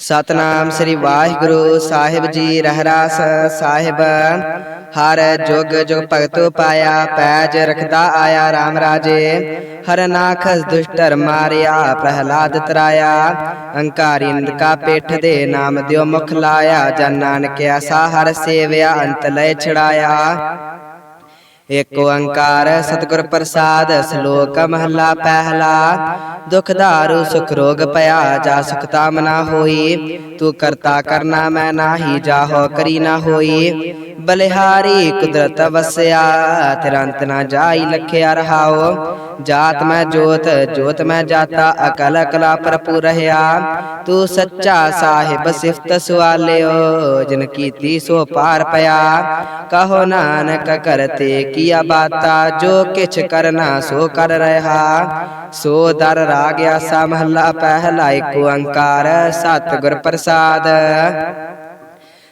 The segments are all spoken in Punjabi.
ਸਤਨਾਮ ਸ੍ਰੀ ਵਾਹਿਗੁਰੂ ਸਾਹਿਬ ਜੀ ਰਹਿਰਾਸ ਸਾਹਿਬ। ਹਰ ਜੁਗ ਜੁਗ ਭਗਤੋ ਪਾਇਆ, ਪੈਜ ਰਖਦਾ ਆਇਆ RAM ਰਾਜੇ। ਹਰ ਨਾਖਸ ਦੁਸ਼ਟਰ ਮਾਰਿਆ, ਪ੍ਰਹਲਾਦ ਤਰਾਇਆ। ਅੰਕਾਰੀ ਕਾ ਪੇਠ ਦੇ ਨਾਮ ਦਿਓ ਮੁਖ ਲਾਇਆ। ਜਨ ਨਾਨਕ ਆਸਾ ਹਰ ਸੇਵਿਆ, ਅੰਤ ਲੈ ਛੜਾਇਆ ਏਕ ਓੰਕਾਰ ਸਤਿਗੁਰ ਪ੍ਰਸਾਦ ਸ਼ਲੋਕ ਮਹਲਾ ਪਹਿਲਾ। ਦੁਖ ਧਾਰੂ ਸੁਖ ਰੋਗ ਭਇਆ ਜਾ ਸੁਖ ਤਾਮ ਨਾ ਹੋਈ। ਤੂੰ ਕਰਤਾ ਕਰਨਾ ਮੈਂ ਨਾਹੀ ਜਾਹੋ ਕਰੀ ਨਾ ਹੋਈ। ਬਲਿਹਾਰੀ ਕੁਦਰਤ ਵਸਿਆ ਤੇਰਾ ਅੰਤ ਨਾ ਜਾਈ ਲਖਿਆ ਰਹਾਓ ਜਾਤ ਮੈਂ ਜੋਤ ਜੋਤ ਮੈਂ ਜਾਤਾ ਅਕਲ ਅਕਲਾ ਭਰਪੂਰ ਰਹਾ ਤੂੰ ਸੱਚਾ ਸਾਹਿਬ ਸਿਫਤ ਸਵਾਲਿਓ। ਜਿਨ ਕੀਤੀ ਸੋ ਪਾਰ ਪਿਆ। ਕਹੋ ਨਾਨਕ ਕਰਤੇ ਕੀਆ ਬਾਤਾ, ਜੋ ਕਿਛ ਕਰਨਾ ਸੋ ਕਰ ਰਹਾ। ਸੋ ਦਰ ਰਾਗ ਆਸਾ ਮਹੱਲਾ ਪਹਿਲਾ ਏਕ ਓੰਕਾਰ ਸਤਿਗੁਰ ਪ੍ਰਸਾਦ।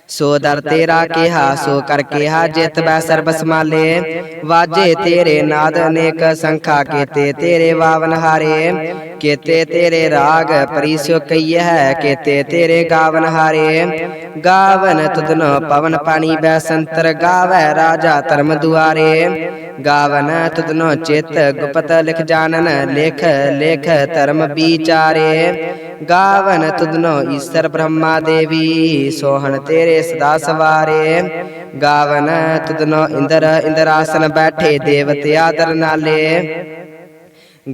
ਸੋ ਦਰ ਤੇਰਾ ਕਿਹਾ ਸੋ ਕਰ ਕਿਹਾ ਜਿਤ ਬੈ ਸਰਬ ਸਮਾਲੇ ਵਾਜੇ ਤੇਰੇ ਨਾਦ ਅਨੇਕ ਸੰਖਾ ਕੀਤੇ ਤੇਰੇ ਵਾਵਨ ਹਾਰੇ। ਕੀਤੇ ਤੇਰੇ ਰਾਗ ਪਰਿਸਿਓ ਕਈਐ ਕੀਤੇ ਤੇਰੇ ਗਾਵਨ ਹਾਰੇ। ਗਾਵਨ ਤੁਧਨੋ ਪਵਨ ਪਾਣੀ ਬੈ ਸੰਤਰ ਗਾਵੈ ਰਾਜਾ ਧਰਮ ਦੁਆਰੇ। ਗਾਵਨ ਤੁਧਨੋ ਚਿਤ ਗੁਪਤ ਲਿਖ ਜਾਣਨ ਲਿਖ ਲਿਖ ਧਰਮ ਵਿਚਾਰੇ। ਗਾਵਨ ਤੁਧਨੋ ਈਸ਼ਰ ਬ੍ਰਹਮਾ ਦੇਵੀ, ਸੋਹਣ ਤੇਰੇ ਸਦਾ ਸਵਾਰੇ। ਗਾਵਨ ਤੁਧਨੋ ਇੰਦਰ ਇੰਦਰਾਸਨ ਬੈਠੇ ਦੇਵਤੇ ਆਦਰ ਨਾਲੇ।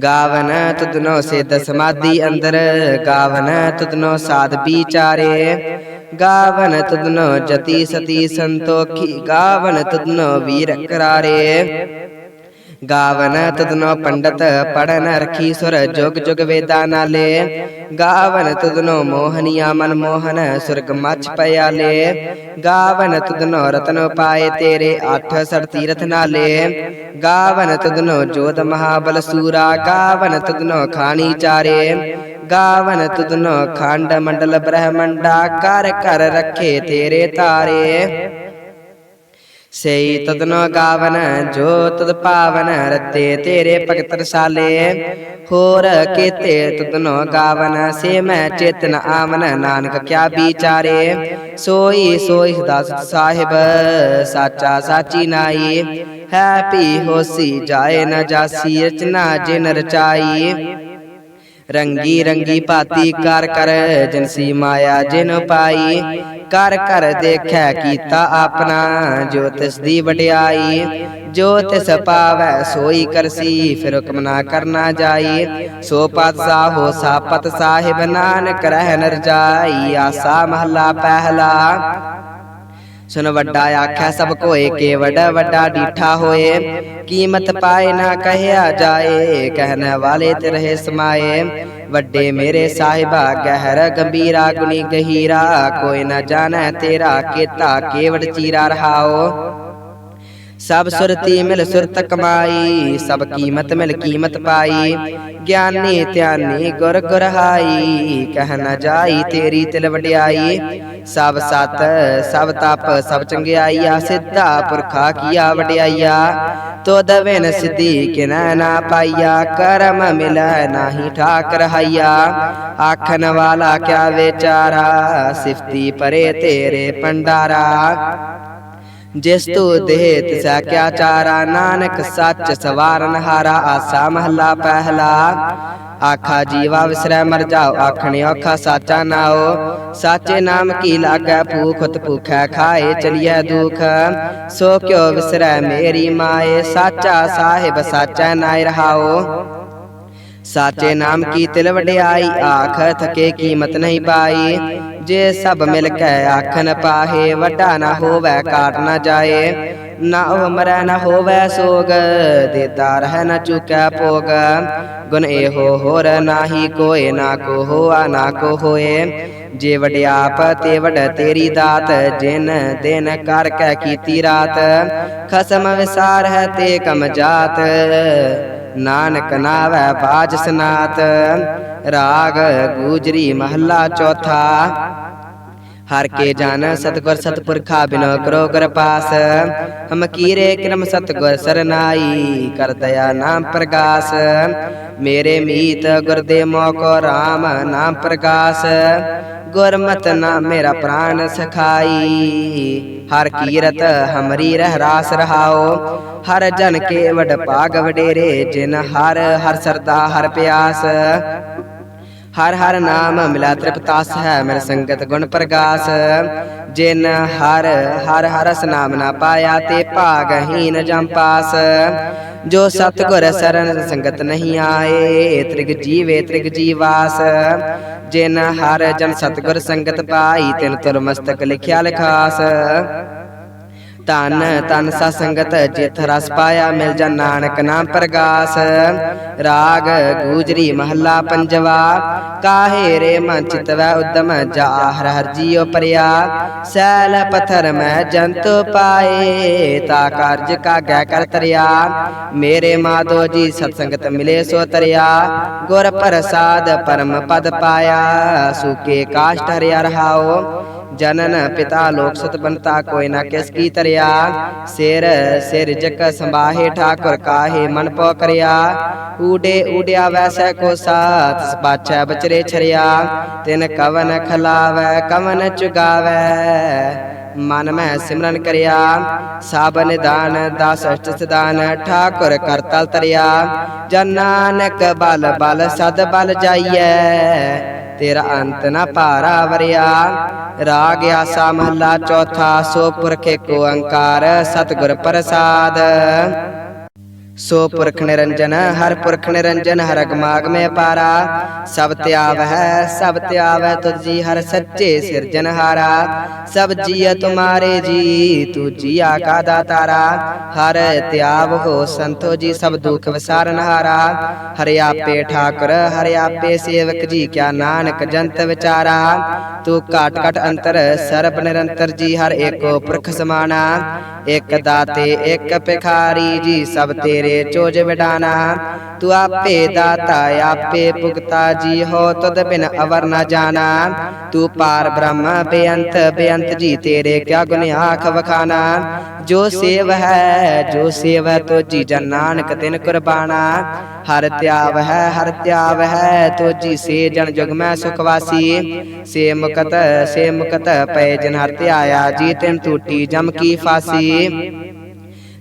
ਗਾਵਨ ਤੁਧਨੋ ਸਿੱਧ ਸਮਾਧੀ ਅੰਦਰ, ਗਾਵਨ ਤੁਧਨੋ ਸਾਧ ਵਿਚਾਰੇ। ਗਾਵਨ ਤੁਧਨੋ ਜਤੀ ਸਤੀ ਸੰਤੋਖੀ, ਗਾਵਨ ਤੁਧਨੋ ਵੀਰ ਕਰਾਰੇ। ਗਾਵਨ ਤਦਨੋ ਪੰਡਤ ਪੜਨ ਰਖੀ ਸੁਰ ਜੁਗ ਜੁਗ ਵੇਦਾ ਨਾਲੇ। ਗਾਵਨ ਤਦਨੋ ਮੋਹਨੀਆ ਮਨ ਮੋਹਨ ਸੁਰਗ ਮਛ ਪਿਆਲੇ। ਗਾਵਨ ਤਦਨੋ ਰਤਨ ਪਾਏ ਤੇਰੇ ਅੱਠ ਸੜ ਤੀਰਥ ਨਾਲੇ। ਗਾਵਨ ਤਦਨੋ ਜੋਤ ਮਹਾਬਲ ਸੂਰਾ। ਗਾਵਨ ਤਦਨੋ ਖਾਣੀ ਚਾਰੇ। ਗਾਵਨ ਤਦਨੋ ਖੰਡ ਮੰਡਲ ਬ੍ਰਹਮੰਡਾ। ਕਰ ਕਰ ਰੱਖੇ ਤੇਰੇ ਤਾਰੇ। ਸਈ ਤਦਨੋ ਗਾਵਨ, ਜੋ ਤਦ ਪਾਵਨ, ਰਤੇ ਤੇਰੇ ਭਗਤ ਰਸਾਲੇ। ਹੋਰ ਕੀਤੇ ਤਦਨੋ ਗਾਵਨ, ਸੇ ਮੈਂ ਚੇਤਨ ਆਵਨ, ਨਾਨਕ ਕਿਆ ਵਿਚਾਰੇ। ਸੋਈ ਸੋਈ ਸਦਾ ਸਾਹਿਬ, ਸਾਚਾ ਸਾਚੀ ਨਾਈ। ਹੈ ਪੀ ਹੋਸੀ ਜਾਏ ਨ ਜਾਸੀ, ਰਚਨਾ ਜਿਨ ਰਚਾਈ। ਰੰਗੀ ਰੰਗੀ ਭਾਤੀ ਕਰ ਕਰ ਜਨਸੀ ਮਾਇਆ ਜਿਨ ਪਾਈ, ਕਰ ਕਰ ਦੇਖੈ ਕੀਤਾ ਆਪਣਾ, ਜੋ ਤਿਸ ਦੀ ਵਡਿਆਈ, ਜੋ ਤਿਸ ਪਾਵੈ ਸੋਈ ਕਰਸੀ, ਫਿਰ ਹੁਕਮ ਨਾ ਕਰਨਾ ਜਾਈ, ਸੋ ਪਤ ਸਾਹੋ ਸਾਪਤ ਸਾਹਿਬ ਨਾਨਕ ਰਹਿ ਨਰ ਜਾਈ ਆਸਾ ਮਹਲਾ ਪਹਿਲਾ। ਸੁਨ ਵੱਡਾ ਆਖਿਆ ਸਭ ਕੋਏ ਕੇ ਵੱਡਾ ਵੱਡਾ ਡੀਠਾ ਹੋਏ। ਕੀਮਤ ਪਾਏ ਨਾ ਕਹਿਆ ਜਾਏ, ਕਹਿਣ ਵਾਲੇ ਤੇ ਰਹੇ ਸਮਾਏ। ਵੱਡੇ ਮੇਰੇ ਸਾਹਿਬਾ, ਗਹਿਰ ਗੰਭੀਰਾ ਗੁਨੀ ਗਹੀਰਾ, ਕੋਈ ਨਾ ਜਾਣੈ ਤੇਰਾ ਕੀਤਾ ਕੇਵੜ ਚੀਰਾ ਰਹਾਓ। ਸਭ ਸੁਰਤੀ ਮਿਲ ਸੁਰਤ ਕਮਾਈ, ਸਭ ਕੀਮਤ ਮਿਲ ਕੀਮਤ ਪਾਈ। ਗਿਆਨੀ ਧਿਆਨੀ ਗੁਰ ਗੁਰਹਾਈ ਕਹਿ ਨਾ ਜਾਈ ਤੇਰੀ ਤਿਲ ਵਡਿਆਈ। ਸਭ ਸਤ, ਸਭ ਤਪ, ਸਭ ਚੰਗਿਆਈਆ, ਸਿੱਧਾ ਪੁਰਖਾ ਕੀਆ ਵਡਿਆਈਆ। ਤੋ ਦਵੇਨ ਸਿੱਧੀ ਕਿਨੈ ਨਾ ਪਾਈਆ, ਕਰਮ ਮਿਲੈ ਨਾਹੀ ਠਾਕ ਰਹਾਈਆ ਆਖਣ ਵਾਲਾ ਕਿਆ ਵਿਚਾਰਾ, ਸਿਫਤੀ ਪਰੇ ਤੇਰੇ ਪੰਡਾਰਾ ਜਿਸ ਤੂ ਦੇਹ ਤਿਸਾ ਕਿਆ ਚਾਰਾ ਨਾਨਕ ਸੱਚ ਸਵਾਰਨ ਹਾਰਾ ਆਸਾ ਮਹਲਾ ਪਹਿਲਾ ਆਖਾ ਜੀਵਾ ਵਿਸਰੈ ਮਰ ਜਾਓ ਆਖਣੇ ਔਖਾ ਸਾਚਾ ਨਾਓ ਸਾਚੇ ਨਾਮ ਕੀ ਲਾਗੈ ਭੂਖਤ ਭੂਖੈ ਖਾਏ ਚਲੀਐ ਦੁਖ ਸੋ ਕਿਉ ਵਿਸਰੈ ਮੇਰੀ ਮਾਏ ਸਾਚਾ ਸਾਹਿਬ ਸਾਚੇ ਨਾਮ ਕੀ ਤਿਲ ਵਡਿਆਈ ਆਖ ਥਕੇ ਕੀਮਤ ਨਹੀਂ ਪਾਈ। ਜੇ ਸਭ ਮਿਲ ਕੇ ਆਖਨ ਪਾਹੇ ਵਟਾ ਨਾ ਹੋਵੇ, ਕਾਟ ਨਾ ਜਾਏ। ਨਾ ਉਹ ਮਰੈ ਨਾ ਹੋਵੇ ਸੋਗ, ਦੇਤਾ ਰਹਿ ਨਾ ਚੁਕੈ ਭੋਗ। ਗੁਣ ਇਹੋ ਹੋਰ ਨਾਹੀ ਕੋਏ ਨਾ ਕੋ ਹੋਆ ਨਾ ਕੋ ਹੋਏ ਜੇ ਵਡਿਆਪ ਤੇ ਵਡ ਤੇਰੀ ਦਾਤ, ਜਿਨ ਦਿਨ ਕਰ ਕੈ ਕੀਤੀ ਰਾਤ। ਖਸਮ ਵਿਸਾਰ ਹੈ ਤੇ ਕਮ ਜਾਤ। ਨਾਨਕ ਨਾਵੈ ਬਾਜ ਸਨਾਤ, ਰਾਗ ਗੂਜਰੀ ਮਹੱਲਾ ਚੌਥਾ। ਹਰ ਕੇ ਜਨ ਸਤਗੁਰ ਸਤਪੁਰਖਾ ਬਿਨੋ ਕਰੋ ਕਰ ਪਾਸ, ਹਮ ਕੀਰੇ ਕਿਰਮ ਸਤਗੁਰ ਸਰਨਾਈ, ਕਰ ਦਇਆ ਨਾਮ ਪ੍ਰਗਾਸ। ਮੇਰੇ ਮੀਤ ਗੁਰਦੇ ਮੋਕੋ RAM ਨਾਮ ਪ੍ਰਗਾਸ। ਗੁਰਮਤ ਨਾ ਮੇਰਾ ਪ੍ਰਾਨ ਸਖਾਈ। ਹਰ ਕੀਰਤ ਹਮਰੀ ਰਹਿ ਰਾਸ ਰਹਾਓ। ਹਰ ਜਨ ਕੇ ਵਡ ਭਾਗ ਵਡੇਰੇ, ਜਿਨ ਹਰ ਹਰ ਸਰਦਾ ਹਰ ਪਿਆਸ। ਹਰ ਹਰ ਨਾਮ ਮਿਲਾ ਤ੍ਰਿਪਤਾਸ ਹੈ ਮਿਲ ਸੰਗਤ ਗੁਣ ਪ੍ਰਗਾਸ। ਜਿਨ ਹਰ ਹਰ ਹਰਸ ਨਾਮ ਨਾ ਪਾਇਆ ਤੇ ਭਾਗਹੀਨ ਜਮਪਾਸ ਜੋ ਸਤਗੁਰ ਸ਼ਰਨ ਸੰਗਤ ਨਹੀਂ ਆਏ, ਤ੍ਰਿਗ ਜੀਵੇ ਤ੍ਰਿਗ ਜੀਵਾਸ। ਜਿਨ ਹਰ ਜਨ ਸਤਗੁਰ ਸੰਗਤ ਪਾਈ, ਤਿਨ ਤੁਰ ਮਸਤਕ ਲਿਖਿਆ ਲਿਖਾਸ। ਧਨ ਤਨ ਸਾ ਸੰਗਤ ਜਿਤ ਰਸ ਪਾਇਆ ਮਿਲ ਜਾ ਨਾਨਕ ਨਾਮ ਪ੍ਰਗਾਸ। ਰਾਗ ਗੂਜਰੀ ਮਹੱਲਾ ਪੰਜਵਾ, ਕਾਹੇ ਰੇ ਮਨ ਚਿਤਵੈ ਉਦਮ ਜਾ ਹਰ ਹਰ ਜੀਉ ਪਰਿਆ। ਸੈਲ ਪਥਰ ਮੈਂ ਜੰਤੁ ਪਾਏ, ਤਾ ਕਾਰਜ ਕਾ ਗੈ ਕਰ ਤਰਿਆ। ਮੇਰੇ ਮਾਧੋ ਜੀ ਸਤ ਸੰਗਤ ਮਿਲੇ ਸੋ ਤਰਿਆ। ਗੁਰ ਪ੍ਰਸਾਦ ਪਰਮ ਪਦ ਪਾਇਆ, ਸੁਕੇ ਕਾਸ਼ਟ ਹਰਿਆ ਰਹਾਓ ਜਨਨ ਪਿਤਾ ਲੋਕ ਸਤ ਬੰਤਾ ਕੋਈ ਨਾ ਕਿਸ ਕੀ ਤਰਿਆ। ਸਿਰ ਸਿਰ ਜਕ ਸੰਭਾਹੇ ਠਾਕੁਰ ਕਾਹੇ ਮਨ ਪੋ ਕਰਿਆ। ਊਡੇ ਊਡਿਆ ਵੈਸੈ ਕੋ ਸਾਥ ਸਪਾਚੈ ਬਚਰੇ ਛਰਿਆ। ਤਿਨ ਕਵਨ ਖਲਾਵੈ, ਕਵਨ ਚੁਗਾਵੈ। ਮਨ ਮੈਂ ਸਿਮਰਨ ਕਰਿਆ। ਸਭ ਨਿਦਾਨ, ਦਾਸ ਅਸ਼ਟ ਸਦਾਨ ਠਾਕੁਰ ਕਰਤਲ ਤਰਿਆ। ਜਨ ਨਾਨਕ ਬਲ ਬਲ ਸਦ ਬਲ ਜਾਈਐ। ਤੇਰਾ ਅੰਤ ਨਾ ਭਾਰਾ ਵਰਿਆ। ਰਾਗ ਆਸਾ ਮਹੱਲਾ ਚੌਥਾ, ਸੋ ਪੁਰਖ ਕੋ ਅੰਕਾਰ, ਸਤਿਗੁਰ ਪ੍ਰਸਾਦ। ਸੋ ਪੁਰਖ ਨਿਰੰਜਨ, ਹਰ ਪੁਰਖ ਨਿਰੰਜਨ, ਹਰ ਅਗਮਾਗ ਮੇ ਪਾਰਾ। ਸਭ ਤਿਆਵ ਹੈ ਸਭ ਤਿਆਵ ਹੈ ਤੁਝ ਹਰ ਸੱਚੇ ਸਿਰਜਨਹਾਰਾ ਸਭ ਜੀਅ ਤੁਮਾਰੇ ਜੀ ਤੂ ਜੀਆ ਕਾ ਦਾਤਾਰਾ ਹਰ ਤਿਆਵ ਹੋ ਸੰਤੋ ਜੀ, ਸਭ ਦੁਖ ਵਿਸਾਰਨਹਾਰਾ ਹਰਿ ਆਪੇ ਠਾਕੁਰ, ਹਰਿ ਆਪੇ ਸੇਵਕ ਜੀ, ਕਿਆ ਨਾਨਕ ਜੰਤ ਵਿਚਾਰਾ। ਤੂੰ ਘਾਟ ਘਟ ਅੰਤਰ, ਸਰਬ ਨਿਰੰਤਰ ਜੀ, ਹਰ ਏਕੋ ਪੁਰਖ ਸਮਾਨਾ। ਇਕ ਦਾਤੇ, ਇਕ ਭਿਖਾਰੀ ਜੀ, ਸਭ ਤੇਰੇ ਚੋਜ ਵਿਡਾਨਾ। ਤੂੰ ਆਪੇ ਦਾਤਾ, ਆਪੇ ਭੁਗਤਾ, ਜੀ ਹੋ ਤਦ ਬਿਨ ਅਵਰ ਨਾ ਜਾਣਾ। ਤੂੰ ਪਾਰ ਬ੍ਰਹਮ, ਬੇਅੰਤ ਬੇਅੰਤ ਜੀ ਤੇਰੇ ਕਿਆ ਗੁਣ ਆਖ ਵਖਾਨਾ। ਜੋ ਸੇਵ ਹੈ, ਜੋ ਸੇਵ ਤੋ ਜੀ ਜਨ ਨਾਨਕ ਤਿਨ ਕੁਰਬਾਨਾ। ਹਰ ਤਿਆਵ ਹੈ, ਹਰ ਤਿਆਵ ਹੈ ਤੋ ਜੀ ਸੇ ਜਨ ਜੁਗ ਮੈਂ ਸੁਖਵਾਸੀ ਸੇ ਮੁਕਤ ਸੇ ਮੁਕਤ ਪਏ ਜਨ ਹਰ ਧਿਆਇਆ, ਜੀ ਤਿਨ ਟੂਟੀ ਜਮ ਕੀ ਫਾਸੀ।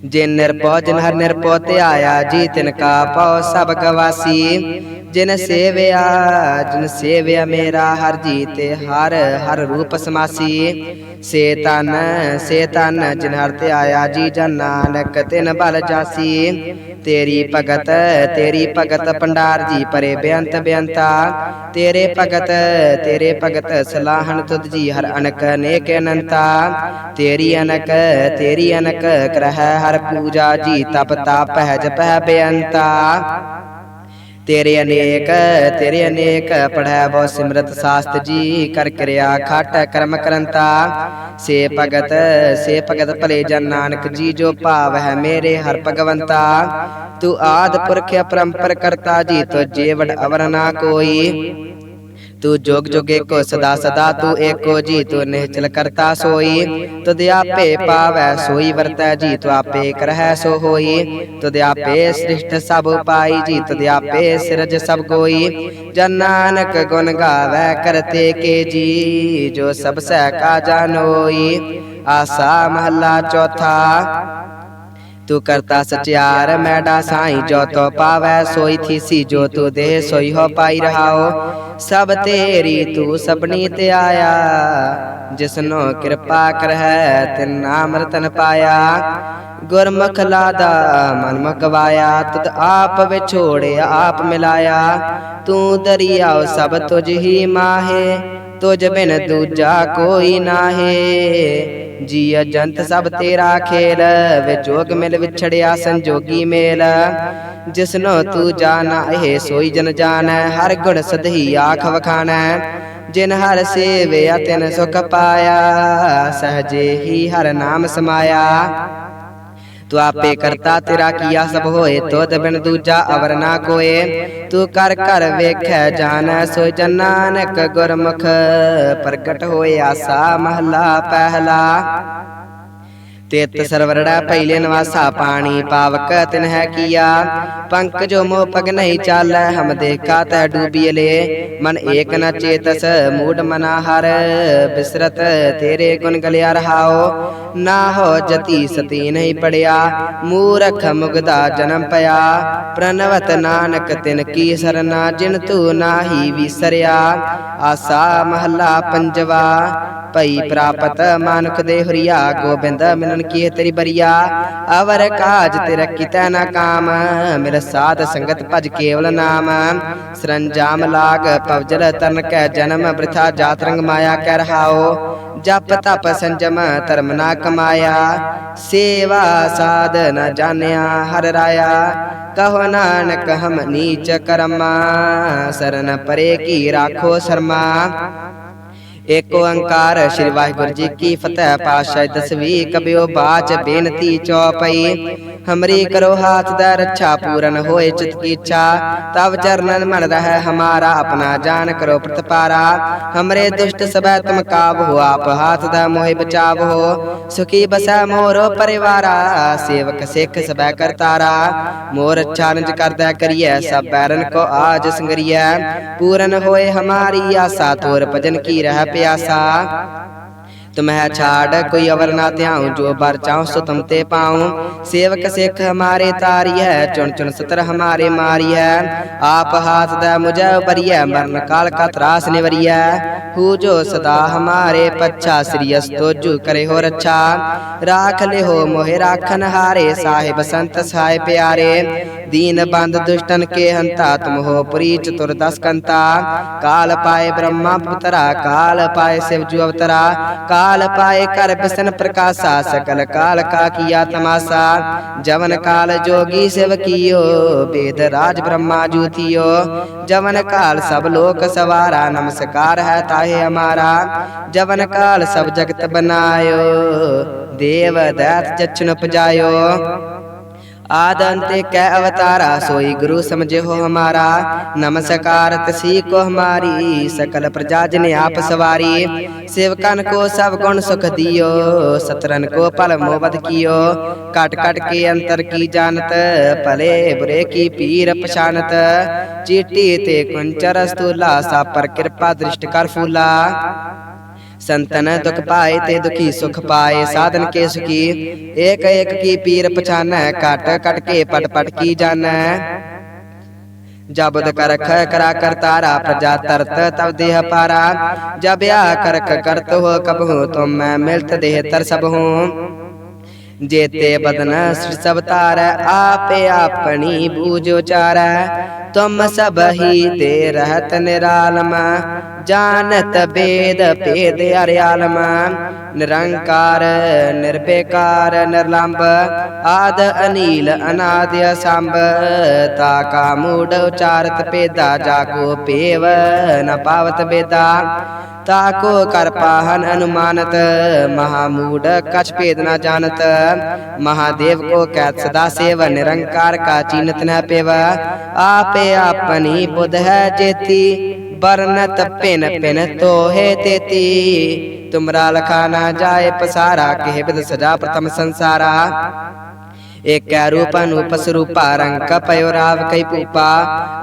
ਜੇ ਨਿਰਪਉ ਜਿਨ ਹਰ ਨਿਰਪਉ ਧਿਆਇਆ ਜੀ ਤਿਨ ਕਾ ਪਉ ਸਭ ਗਵਾਸੀ। ਜਿਨ ਸੇਵਿਆ ਜਿਨ ਸੇਵਿਆ ਮੇਰਾ ਹਰ ਜੀ ਤੇ ਹਰ ਹਰ ਰੂਪ ਸਮਾਸੀ। ਸੇ ਤਨ ਸੇ ਤਨ ਜਿਨ ਹਰ ਧਿਆਇਆ ਜੀ ਜਨ ਨਾਨਕ, ਤਿਨ ਬਲ ਜਾਸੀ। ਤੇਰੀ ਭਗਤ ਤੇਰੀ ਭਗਤ ਪੰਡਾਰ ਜੀ ਪਰੇ ਬੇਅੰਤ ਬੇਅੰਤਾ। ਤੇਰੇ ਭਗਤ ਤੇਰੇ ਭਗਤ ਸਲਾਹਣ ਤੁਧ ਜੀ ਹਰ ਅਨਕ ਨੇਕ ਅਨੰਤਾ। ਤੇਰੀ ਅਨਕ ਤੇਰੀ ਅਨਕ ਕਰਹਿ ਹਰ ਪੂਜਾ ਜੀ, ਤਪ ਤਾਪ ਹੈ ਜਪੈ ਬੇਅੰਤਾ। ਤੇਰੇ ਅਨੇਕ ਤੇਰੇ ਅਨੇਕ ਪੜੈ ਬਹੁ ਸਿਮਰਤ ਸਾਸਤ ਜੀ, ਕਰ ਕਿਰਿਆ ਖਾਟ ਕਰਮ ਕਰੰਤਾ। ਸੇ ਭਗਤ ਸੇ ਭਗਤ ਭਲੇ ਜਨ ਨਾਨਕ ਜੀ, ਜੋ ਭਾਵ ਹੈ ਮੇਰੇ ਹਰ ਭਗਵੰਤਾ। ਤੂੰ ਆਦ ਪੁਰਖ ਅਪਰੰਪਰ ਕਰਤਾ ਜੀ, ਤੁਝੇ ਵਡ ਅਵਰ ਨਾ ਕੋਈ। ਤੂੰ ਜੋਗ ਜੋਗ ਏਕੋ ਸਦਾ ਸਦਾ ਤੂੰ ਏਕੋ ਜੀ ਤੂੰ ਨਿਹਚਲ ਕਰਤਾ ਸੋਈ ਤੁਧ ਆਪੇ ਪਾਵੈ ਸੋਈ ਵਰਤੈ ਜੀ ਤੂੰ ਆਪੇ ਕਰਹਿ ਸੋ ਹੋਈ ਤੁਧ ਆਪੇ ਸ੍ਰਿਸ਼ਟ ਸਭ ਪਾਈ ਜੀ ਤੁਧ ਆਪੇ ਸਿਰਜ ਸਭ ਕੋਈ ਜਨ ਨਾਨਕ ਗੁਣ ਗਾਵੈ ਕਰਤੇ ਕੇ ਜੀ ਜੋ ਸਭ ਸਹਿ ਕਾ ਜਾਣੋਈ ਆਸਾ ਮਹੱਲਾ ਚੌਥਾ ਤੂੰ ਕਰਤਾ ਸਚਿਆਰ ਮੈਡਾ ਸਾਈ ਜੋ ਤੋ ਪਾਵੈ, ਸੋਈ ਥੀਸੀ ਜੋ ਤੂ ਦੇ, ਸੋਈ ਹੋ ਪਾਈ ਰਹਾਓ। ਸਭ ਤੇਰੀ ਤੂੰ ਸਭਨੀ ਤੇ ਆਇਆ, ਜਿਸਨੋ ਕਿਰਪਾ ਕਰਹਿ, ਤਿਨ ਨਾਮ ਰਤਨ ਪਾਇਆ। ਗੁਰਮੁਖ ਲਾਦਾ, ਮਨ ਮਕਵਾਇਆ, ਤੁਧ ਆਪ ਵਿਛੋੜਿਆ, ਆਪ ਮਿਲਾਇਆ। ਤੂੰ ਦਰਿਆਉ ਸਭ ਤੁਝ ਹੀ ਮਾਹੇ ਤੁਝ ਬਿਨ ਦੂਜਾ ਕੋਈ ਨਾਹੇ। ਜੀ ਅਜੰਤ ਸਭ ਤੇਰਾ ਖੇਲ ਵਿਜੋਗ ਮਿਲ ਵਿਛੜਿਆ ਸੰਜੋਗੀ ਮੇਲ। ਜਿਸਨੋ ਤੂੰ ਜਾਣਾ, ਇਹ ਸੋਈ ਜਨ ਜਾਣੈ, ਹਰ ਗੁਣ ਸਦਹੀ ਆਖ ਵਖਾਣੈ। ਜਿਨ ਹਰ ਸੇਵਿਆ ਤਿਨ ਸੁਖ ਪਾਇਆ, ਸਹਜੇ ਹੀ ਹਰ ਨਾਮ ਸਮਾਇਆ। ਤੂੰ ਆਪੇ ਕਰਤਾ ਤੇਰਾ ਕੀਆ ਸਭ ਹੋਏ ਤੋਤ ਬਿਨ ਦੂਜਾ ਅਵਰ ਨਾ ਕੋਏ। ਤੂੰ ਕਰ ਕਰ ਵੇਖੈ ਜਾਣੈ, ਸੋ ਜਨ ਨਾਨਕ ਗੁਰਮੁਖ ਪ੍ਰਗਟ ਹੋਇਆ ਆਸਾ ਮਹਲਾ ਪਹਿਲਾ। ਤਿਤ ਸਰਵਰੜਾ ਪਹਿਲੇ ਨਿਵਾਸਾ ਪਾਣੀ ਪਾਵਕ ਤਿਨ ਹੈ ਕੀਆ। ਪੰਕਜੋ ਮੋ ਪਗ ਨਹੀਂ ਚਾਲੈ, ਹਮ ਦੇਖਾ ਤੈ ਡੂਬੀਲੇ ਮਨ ਏਕ ਨ ਚੇਤਸ ਮੂਡ ਮਨਾ ਹਰ ਬਿਸਰਤ ਤੇਰੇ ਗੁਣ ਗਲਿਆ ਰਹਾਓ। ਨਾ ਹੋ ਜਤੀ ਸਤੀ ਨਹੀਂ ਪੜਿਆ। ਮੂਰਖ ਮੁਗਦਾ ਜਨਮ ਪਿਆ। ਪ੍ਰਨਵਤ ਨਾਨਕ ਤਿਨ ਕੀ ਸਰਨਾ, ਜਿਨ ਤੂ ਨਾਹੀ ਵਿਸਰਿਆ। ਆਸਾ ਮਹੱਲਾ ਪੰਜਵਾ, ਭਈ ਪ੍ਰਾਪਤ ਮਾਨੁਖ ਦੇ ਹਰੀਆ, ਗੋਬਿੰਦ ਮਿਲਨ ਕੀ ਤੇਰੀ ਬਰੀਆ? ਅਵਰ ਕਾਜ ਤੇਰਾ ਕਿਤੈ ਨਾ ਕਾਮ। ਮਿਲ ਸਾਧ ਸੰਗਤ ਭਜ ਕੇਵਲ ਨਾਮ। ਸਰੰਜਾਮ ਲਾਗ ਪਵਜਲ ਤਨ ਕੈ ਜਨਮ, ਬ੍ਰਿਥਾ ਜਾਤ ਰੰਗ ਮਾਇਆ ਕਹਿ ਜਪ ਤਪ ਸੰਜਮ, ਧਰਮ ਨਾ ਕਮਾਇਆ। ਸੇਵਾ ਸਾਧ ਨ ਜਾਣਿਆ ਹਰ ਰਾਇਆ। ਕਹੋ ਨਾਨਕ, ਹਮ ਨੀਚ ਕਰਮਾ। ਸਰਨ ਪਰੇ ਕੀ ਰਾਖੋ ਸ਼ਰਮਾ। ਏਕ ਓੰਕਾਰ ਸ੍ਰੀ ਵਾਹਿਗੁਰੂ ਜੀ ਕੀ ਫਤਿਹ ਪਾਤਸ਼ਾਹ ਦਸਵੀਂ ਕਬਿਓ ਬਾਚ ਬੇਨਤੀ ਚੌਪਈ ਹਮਰੀ ਕਰੋ ਹਾਥ ਦਾ ਰੱਛਾ ਪੂਰਨ ਹੋਏ ਚਿਤ ਕੀ ਇੱਛਾ ਤਬ ਚਰਨਨ ਮਨ ਰਹਿ ਹਮਾਰਾ ਆਪਣਾ ਜਾਨ ਕਰੋ ਪ੍ਰਤਪਾਰਾ ਹਮਰੇ ਦੁਸ਼ਟ ਸਭੈ ਤੁਮ ਕਾਬ ਹੋ ਆਪ ਹਾਥ ਦਾ ਮੋਹਿ ਬਚਾਵ ਹੋ ਸੁਖੀ ਬਸੈ ਮੋਰੋ ਪਰਿਵਾਰਾ ਸੇਵਕ ਸਿੱਖ ਸਭੈ ਕਰਤਾਰਾ ਮੋਰ ਅੱਛਾ ਨਿਜ ਕਰਦਾ ਕਰੀਐ ਸਭ ਬੈਰਨ ਕੋ ਆਜ ਸੰਗਰੀਐ ਪੂਰਨ ਹੋਏ ਹਮਾਰੀ ਆਸਾ ਤੋਰ ਭਜਨ ਕੀ ਰਹਿ ਪਿਆਸਾ तुम्हें छाड़ कोई अवर ना त्याऊं, जो बर चाहूँ सो तुम ते पाऊँ। सेवक सिख हमारे तारी है, चुन चुन सतर हमारे मारी है। आप हाथ द मुझे बरिय मरण काल का त्रास निवरिय हु जो सदा हमारे पच्छा श्रीयस तो जू करे हो रक्षा। राख ले हो मोहे राखन हारे, साहिब संत सहाय प्यारे। दीन बंद दुष्टन के हंता, तुम हो पुरी चतुर दस कंता काल पाए ब्रह्मा पुतरा, काल पाए शिव जू अवतरा। काल पाए कर बिसन प्रकाशा, सकल काल का किया तमाशा। जवन काल जोगी शिव कियो, वेद राज ब्रह्मा जूतियो जवन काल सब लोक सवारा, नमस्कार है ताहे हमारा। जवन काल सब जगत बनायो, देव दैत जच्छन उपजायो। ਆਦ ਅੰਤੇ ਕੈ ਅਵਤਾਰਾ, ਸੋਈ ਗੁਰੂ ਸਮਝਿਓ ਹਮਾਰਾ। ਨਮਸਕਾਰ ਤਸੀ ਕੋ ਹਮਾਰੀ, ਸਕਲ ਪ੍ਰਜਾ ਜਨ ਆਪ ਸਵਾਰੀ। ਸੇਵਕਨ ਕੋ ਸਭ ਗੁਣ ਸੁਖ ਦਿਓ ਸਤਰਨ ਕੋ ਪਲ ਮੋਬਤ ਕੀਓ। ਕਟ ਕਟ ਕੇ ਅੰਤਰ ਕੀ ਜਾਣਤ, ਭਲੇ ਬੁਰੇ ਕੀ ਪੀਰ ਪਛਾਨਤ ਚੀਟੀ ਤੇ ਕੁੰਚਰ ਸਤੂਲਾ ਸਾਪਰ ਕਿਰਪਾ ਦ੍ਰਿਸ਼ਟ ਕਰ ਫੂਲਾ। ਸੰਤਨ ਦੁਖ ਪਾਏ ਤੇ ਦੁਖੀ ਸੁਖ ਪਾਏ ਸਾਧਨ ਕੇ? ਸੁਖੀ ਏਕ ਏਕ ਕੀ ਪੀਰ ਪਛਾਨੈ ਘਟ ਘਟ ਕੇ ਪਟ ਪਟ ਕੀ ਜਾਣੈ? ਜਬਦ ਕਰਖ ਕਰਾ ਕਰਤਾਰਾ ਪ੍ਰਜਾ ਤਰਤ ਤਬ ਦੇਹ ਪਾਰਾ। ਜਬ ਆ ਕਰਖ ਕਰਤ ਹੋ ਕਬਹੂ ਤੁਮ ਮੈਂ ਮਿਲਤ ਦੇਹ ਤਰ ਸਭ ਹੂੰ। ਜੇਤੇ ਬਦਨ ਸਭ ਤਾਰੈ ਆਪੇ ਆਪਣੀ ਬੂਝ ਉਚਾਰੈ। ਤੁਮ ਸਭ ਹੀ ਤੇ ਰਹਤ ਨਿਰਾਲਮ। ਜਾਣਤ ਬੇਦ ਭੇਦ ਅਰ ਆਲਮ। ਨਿਰੰਕਾਰ ਨਿਰਪੇਕਾਰ ਨਿਰਲੰਭ ਆਦ ਅਨੀਲ, ਅਨਾਦ ਅਸੰਭ। ਤਾ ਕਾ ਮੂੜ ਉਚਾਰਤ ਭੇਦਾ ਜਾਗੋ ਪੇਵ ਨ ਪਾਵਤ ਬੇਦਾ ਤਾਕੋ ਕਰ ਪਾਹਨ ਅਨੁਮਾਨਤ ਮਹਾਮੂਡ ਕਛ ਭੇਦ ਨਾ ਜਾਣਤ। ਮਹਾਦੇਵ ਕੋ ਕਹਿਤ ਸਦਾ ਸੇਵ, ਨਿਰੰਕਾਰ ਕਾ ਚੀਨਤ ਨ ਪੇਵ। ਆਪੇ ਆਪਨੀ ਬੁਧ ਹੈ ਜੇਤੀ। बरनत पिन पिन तो है तेती तुमरा लखा न जाए पसारा के बिद सजा प्रथम संसारा एक रूप अनूप स्वरूपा रंग कपयो राव कई पूपा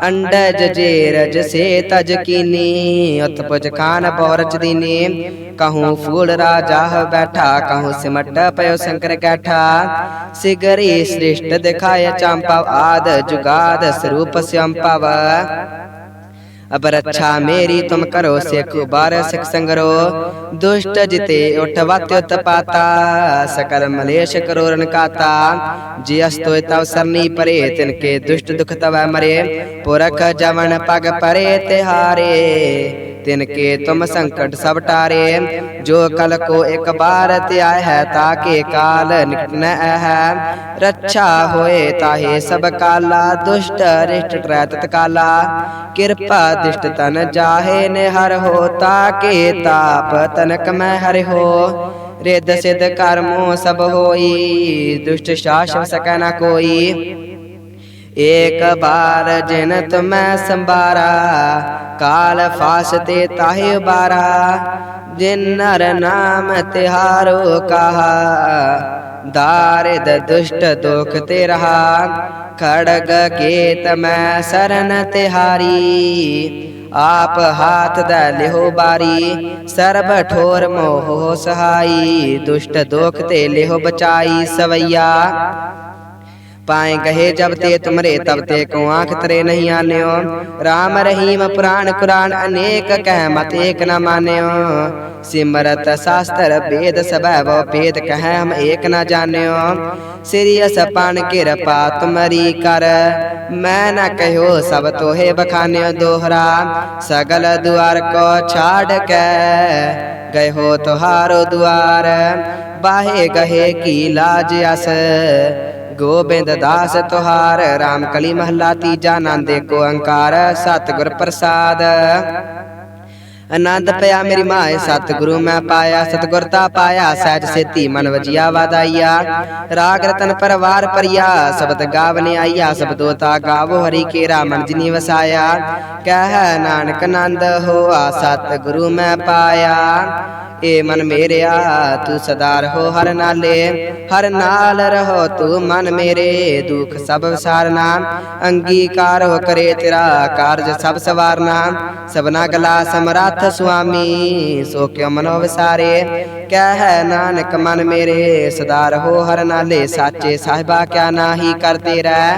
अंडज जेरज से तज कीनी उत्पुज खान पौरच दीनी कहूँ फूल राजा बैठा कहूँ सिमट पयो शंकर कैठा सिगरी श्रेष्ठ दिखाय चांपव आद जुगाद स्वरूप श्याम्पव अब रक्षा मेरी तुम करो सिख बार सिख संगरो दुष्ट जिते उठवाते उत्पाता सकल मलेश करो रन काता जी अस्तो तव सरनी परे तिनके दुष्ट दुख तव मरे पुरख जवन पग परे तिहारे तिनके तुम संकट सब टारे जो कल को एक बार त्याय है ताके काल निकट न है रक्षा होए ताहे सब काला दुष्ट रिष्ट ट्रैत काला कृपा दिष्ट तन जाहे ने हर हो ताके ताप तनक मैं हर हो रिद सिद्ध कर्मो सब होई दुष्ट शासव सक न कोई ਏਕ ਬਾਰ ਜਿਨ ਤੁਮੈ ਸੰਬਾਰਾ ਕਾਲ ਫਾਸ ਤੇ ਤਾਹਿ ਬਾਰਾ ਜਿਨ ਨਰ ਨਾਮ ਤਿਹਾਰੋ ਕਹਾ, ਦਾਰਿਦ ਦੁਸ਼ਟ ਦੁਖ ਤੇ ਰਹਾ, ਖੜਗ ਕੇਤ ਮੈਂ ਸਰਨ ਤਿਹਾਰੀ, ਆਪ ਹਾਥ ਦਾ ਲਿਹੋ ਬਾਰੀ, ਸਰਬ ਠੋਰ ਮੋਹ ਸਹਾਈ, ਦੁਸ਼ਟ ਦੁਖ ਤੇ ਲਿਹੋ ਬਚਾਈ ਸਵਈਆ। पाए कहे जब ते तुमरे तब ते को आंख तरे नहीं आन्यो राम रहीम पुराण कुरान अनेक कह मत एक न मान्यो सिमरत शास्त्र वेद सब वो भेद कह हम एक न जान्यो सिरियस पान कृपा तुमरी कर मैं न कहो सब तोहे बखान्यो दोहरा सगल द्वार को छाड़ के गए हो तुहारो द्वार बाहे गहे की लाज अस ਗੋਬਿੰਦ ਦਾਸ ਤੁਹਾਰ RAM ਕਲੀ ਮਹੱਲਾ ਤੀਜਾ ਨੰਦ ਏਕੋ ਓੰਕਾਰ, ਸਤਿਗੁਰ ਪ੍ਰਸਾਦ। ਆਨੰਦ ਪਿਆ ਮੇਰੀ ਮਾਏ, ਸਤਿਗੁਰੂ ਮੈਂ ਪਾਇਆ, ਸਤਿਗੁਰ ਤਾ ਪਾਇਆ, ਸਹਿਜ ਸੇਤੀ ਮਨ ਵਜਿਆ ਵਾਦਾਈਆ ਰਾਗ ਰਤਨ ਪਰਵਾਰ ਪਰਿਆ ਸ਼ਬਦ ਗਾਵਨੇ ਆਈਆ ਸਬਦੋ ਤਾ ਗਾਵੋ ਹਰੀ ਕੇਰਾ, ਮਨ ਜਿਨੀ ਵਸਾਇਆ। ਕਹਿ ਨਾਨਕ ਨੰਦ ਹੋਆ, ਸਤਿਗੁਰੂ ਮੈਂ ਪਾਇਆ। ਏ ਮਨ ਮੇਰਿਆ, ਤੂੰ ਸਦਾ ਰਹੋ ਹਰ ਨਾਲੇ। ਹਰ ਨਾਲ ਰਹੋ ਤੂੰ ਮਨ ਮੇਰੇ। ਦੁਖ ਸਭ ਵਿਸਾਰਨਾ। ਅੰਗੀਕਾਰ ਹੋ ਕਰੇ ਤੇਰਾ ਕਾਰਜ ਸਭ ਸਵਾਰਨਾ। ਸਭਨਾ ਗਲਾ ਸਮਰੱਥ ਸੁਆਮੀ, ਸੋ ਕਿਉ ਮਨੋ ਵਿਸਾਰੇ। ਕਹਿ ਨਾਨਕ ਮਨ ਮੇਰੇ, ਸਦਾ ਰਹੋ ਹਰ ਨਾਲੇ। ਸਾਚੇ ਸਾਹਿਬਾ ਕਿਆ ਨਾਹੀ ਕਰਤੇ ਰਹਿ।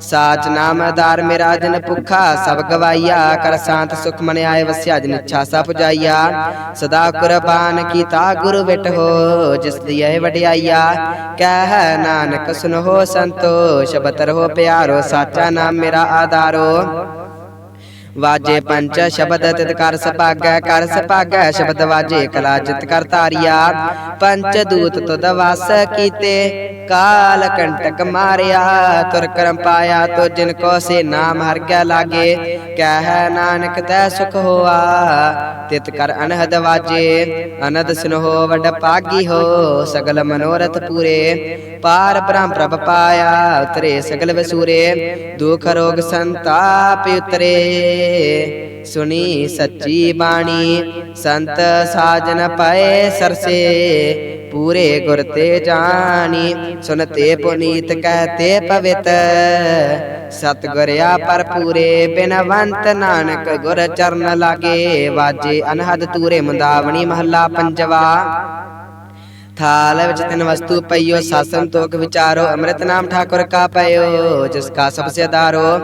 ਸਾਚ ਨਾਮ ਆਧਾਰ ਮੇਰਾ ਜਨ ਭੁਖਾ, ਸਭ ਗਵਾਈਆ ਕਰ ਸ਼ਾਂਤ ਸੁਖ ਮਨ ਆਏ ਵਸਿਆ ਜਨ ਇੱਛਾ ਸਭ ਪੁਜਾਈਆ ਸਦਾ ਕੁਰਬਾਨ ਕੀਤਾ ਗੁਰ ਬਿਟ ਹੋ, ਜਿਸ ਦੀ ਇਹ ਵਡਿਆਈਆ। ਕਹਿ ਨਾਨਕ ਸੁਨੋ ਸੰਤੋਸ਼, ਬਤਰ ਹੋ ਪਿਆਰੋ, ਸਾਚਾ ਨਾਮ ਮੇਰਾ ਆਧਾਰੋ। ਵਾਜੇ ਪੰਚ ਸ਼ਬਦ ਤਿਤ ਕਰ ਸਪਾਗੈ ਕਰ ਸਪਾਗੈ ਸ਼ਬਦ ਵਾਜੇ ਕਲਾ ਚਿਤ ਕਰ ਤਾਰਿਆ ਪੰਚ ਦੂਤ ਤੁਧ ਵਾਸ ਕੀਤੇ, ਕਾਲ ਕੰਟਕ ਮਾਰਿਆ। ਤੁਰ ਕਰਮ ਪਾਇਆ ਤੋ ਜਿਨ ਕੋ ਸੇ ਨਾਮ ਹਰ ਗਿਆ ਲਾਗੇ। ਕਹਿ ਨਾਨਕ ਤੈ ਸੁਖ ਹੋਆ, ਤਿਤ ਕਰ ਅਨਹਦ ਵਾਜੇ। ਅਨਦ ਸੁਨ ਹੋ ਵਡ ਪਾਗੀ ਹੋ, ਸਗਲ ਮਨੋਰਥ ਪੂਰੇ। ਪਾਰ ਬ੍ਰਹਮ ਪ੍ਰਭ ਪਾਇਆ, ਉਤਰੇ ਸਗਲ ਵਸੂਰੇ। ਦੁਖ ਰੋਗ ਸੰਤਾਪ ਉਤਰੇ। ਸੁਣੀ ਸੱਚੀ ਬਾਣੀ, ਸੰਤ ਸਾਜਨ ਪਏ ਸਰਸੇ, ਪੂਰੇ ਗੁਰ ਤੇ ਜਾਣੀ ਸੁਨਤੇ ਪੁਨੀਤ ਕਹਤੇ ਪਵਿੱਤ। ਸਤਗੁਰਿਆ ਪਰ ਪੂਰੇ ਬਿਨਵੰਤ ਨਾਨਕ ਗੁਰ ਚਰਨ ਲਾਗੇ, ਵਾਜੇ ਅਨਹਦ ਤੂਰੇ ਮੁੰਦਾਵਣੀ ਮਹੱਲਾ ਪੰਜਵਾ। ਥਾਲ ਵਿੱਚ ਤਿੰਨ ਵਸਤੂ ਪਈਓ, ਸਾਸਨ ਤੋਕ ਵਿਚਾਰੋ, ਅੰਮ੍ਰਿਤ ਨਾਮ ਠਾਕੁਰ ਕਾ ਪਇਓ, ਜਿਸ ਕਾ ਸਭ ਸੇ ਦਾਰੋ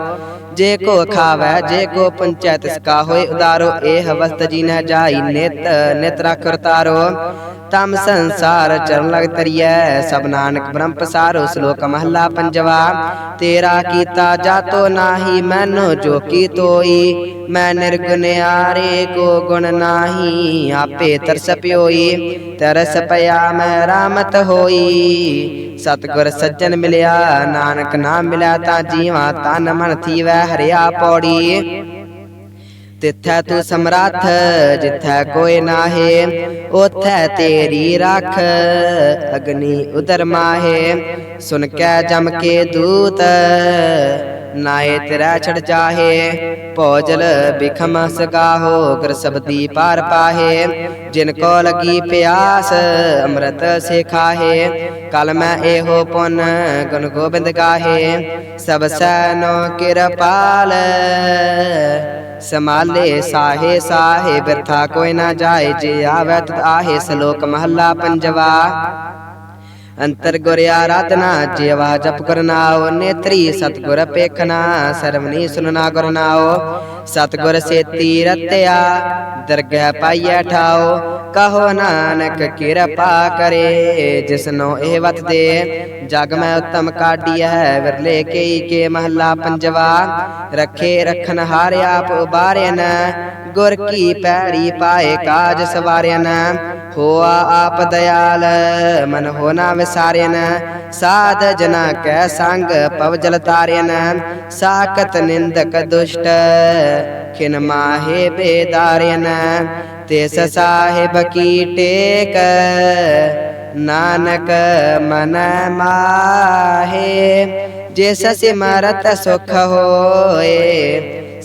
ਜੇ ਕੋ ਖਾਵੈ ਜੇ ਕੋ ਪੰਚੈ ਤਿਸ ਕਾ ਹੋਏ ਉਦਾਰੋ ਇਹ ਵਸਤ ਜੀ ਨ ਜਾਈ ਨਿਤ ਨਿਤ ਰਖ ਤਾਰੋ ਤਮ ਸੰਸਾਰ ਚਰਨ ਲਗ ਤਰੀਐ ਸਭ ਨਾਨਕ ਬ੍ਰਹਮ ਪਸਾਰੋ ਸ਼ਲੋਕ ਮਹੱਲਾ ਪੰਜਵਾ। ਤੇਰਾ ਕੀਤਾ ਜਾਤੋ ਨਾਹੀ ਮੈਨੋ ਜੋ ਕੀ ਤੋਈ। ਮੈਂ ਨਿਰਗੁਨਿਆਰੇ ਕੋ ਗੁਣ ਨਾਹੀ ਆਪੇ ਤਰਸ ਪਿਓਈ। ਤਰਸ ਪਿਆ ਮੈਂ ਰਾਮਤ ਹੋਈ। ਸਤਗੁਰ ਸੱਜਣ ਮਿਲਿਆ ਨਾਨਕ ਨਾਮ ਮਿਲਿਆ ਤਾਂ ਜੀਵਾ ਤਨ ਮਨ ਥੀਵੈ। ਹਰਿਆ ਪੌੜੀ। ਤਿੱਥੈ ਤੂੰ ਸਮਰੱਥ, ਜਿੱਥੈ ਕੋਈ ਨਾਹੇ ਉਥੈ ਤੇਰੀ ਰੱਖ, ਅਗਨੀ ਉਦਰ ਮਾਹੇ। ਸੁਨ ਕੈ ਜਮ ਕੇ ਦੂਤ ਨਾਏ ਤੇਰਾ ਛੜ ਜਾਹੇ, ਭੋਜਲ ਬਿਖਮ ਸਗਾਹੋ ਗੁਰ ਸਬਦੀ ਪਾਰ ਪਾਹੇ। ਜਿਨ ਕੋ ਲਗੀ ਪਿਆਸ, ਅੰਮ੍ਰਿਤ ਸਿਖਾਹੇ। ਕਲ ਮੈਂ ਇਹੋ ਪੁਨ ਗੁਣ ਗੋਬਿੰਦ ਗਾਹੇ। ਸਭ ਸੈਨੋ ਕਿਰਪਾਲ ਸਮਾਲੇ ਸਾਹੇ ਸਾਹੇ, ਬਿਰਥਾ ਕੋਈ ਨਾ ਜਾਏ, ਜੇ ਆਵੇ ਤਤ ਆਹੇ, ਸ਼ਲੋਕ ਮਹੱਲਾ ਪੰਜਵਾ। ਅੰਤਰ ਗੁਰ ਆਰਾਧਨਾ, ਜੀਵਾ ਜਪ ਕਰਨਾਓ ਨੇਤਰੀ ਸਤਗੁਰ ਪੇਖਣਾ ਸਰਵਨੀ ਸੁਨਨਾ ਗੁਰ ਨਾਓ ਸਤਗੁਰ ਸੇਤੀ ਰਤਿਆ, ਦਰਗਹਿ ਪਾਈਐ ਠਾਓ ਕਹੋ ਨਾਨਕ ਕਿਰਪਾ ਕਰੇ ਜਿਸਨੋ ਇਹ ਵਤ ਦੇ। ਜਗ ਮੈਂ ਉਤਮ ਕਾਢੀਐ, ਵਿਰਲੇ ਕਈ ਕੇ ਮਹੱਲਾ ਪੰਜਵਾ। ਰੱਖੇ ਰਖਨ ਹਾਰ ਆਪ ਉਬਾਰਿਆਨ ਗੁਰ ਕੀ ਪੈਰੀ ਪਾਏ ਕਾਜ ਸਵਾਰਿਆਨ ਹੋਆ ਆਪ ਦਇਆਲ, ਮਨ ਹੋਣਾ ਵਿਸਾਰਿਆਨ ਸਾਧ ਜਨਾ ਕੈ ਸੰਗ ਪਵ ਜਲ ਤਾਰਿਆਨ ਸਾਕਤ ਨਿੰਦਕ ਦੁਸ਼ਟ, ਖਿਨ ਮਾਹੇ ਬੇਦਾਰਿਨ ਤਿਸ ਸਾਹਿਬ ਕੀ ਟੇਕ, ਨਾਨਕ ਮਨ ਮਾਹੇ, ਜਿਸ ਸਿਮਰਤ ਸੁਖ ਹੋਏ